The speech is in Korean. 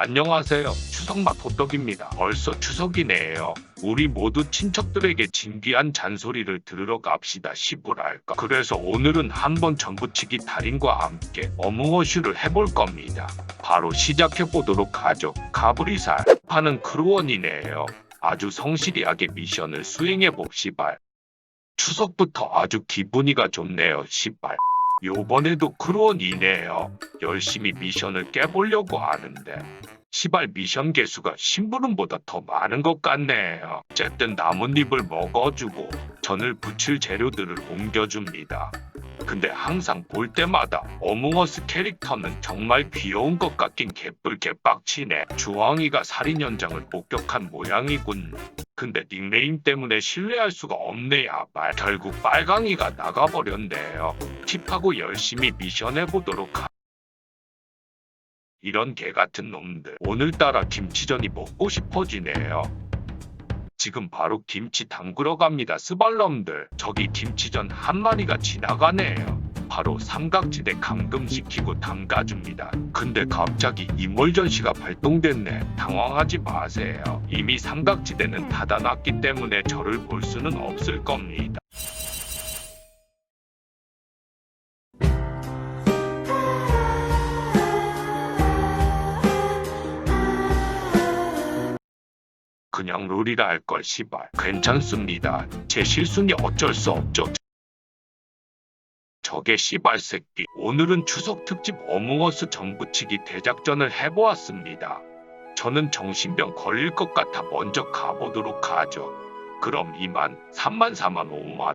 안녕하세요. 추석맛 호떡입니다. 벌써 추석이네요. 우리 모두 친척들에게 진귀한 잔소리를 들으러 갑시다. 시부랄까. 그래서 오늘은 한번 전부치기 달인과 함께 어묵어슈를 해볼 겁니다. 바로 시작해보도록 하죠. 가브리살 파는 크루원이네요. 아주 성실하게 미션을 수행해봅시발. 추석부터 아주 기분이가 좋네요. 시발. 요번에도 크루원이네요. 열심히 미션을 깨보려고 하는데 시발 미션 개수가 심부름보다 더 많은 것 같네요. 어쨌든 나뭇잎을 먹어주고 전을 부칠 재료들을 옮겨줍니다. 근데 항상 볼 때마다 어몽어스 캐릭터는 정말 귀여운 것 같긴 개뿔 개빡치네. 주황이가 살인 현장을 목격한 모양이군. 근데 닉네임 때문에 신뢰할 수가 없네 야발. 결국 빨강이가 나가버렸네요. 팁하고 열심히 미션 해보도록 하. 이런 개 같은 놈들. 오늘따라 김치전이 먹고 싶어지네요. 지금 바로 김치 담그러 갑니다. 스발놈들. 저기 김치전 한 마리가 지나가네요. 바로 삼각지대 감금시키고 담가줍니다. 근데 갑자기 이몰전시가 발동됐네. 당황하지 마세요. 이미 삼각지대는 닫아놨기 때문에 저를 볼 수는 없을 겁니다. 그냥 룰이라 할걸 시발. 괜찮습니다. 제 실수니 어쩔 수 없죠. 저게 씨발 새끼. 오늘은 추석 특집 어몽어스 전부치기 대작전을 해보았습니다. 저는 정신병 걸릴 것 같아 먼저 가보도록 하죠. 그럼 2만, 3만, 4만, 5만.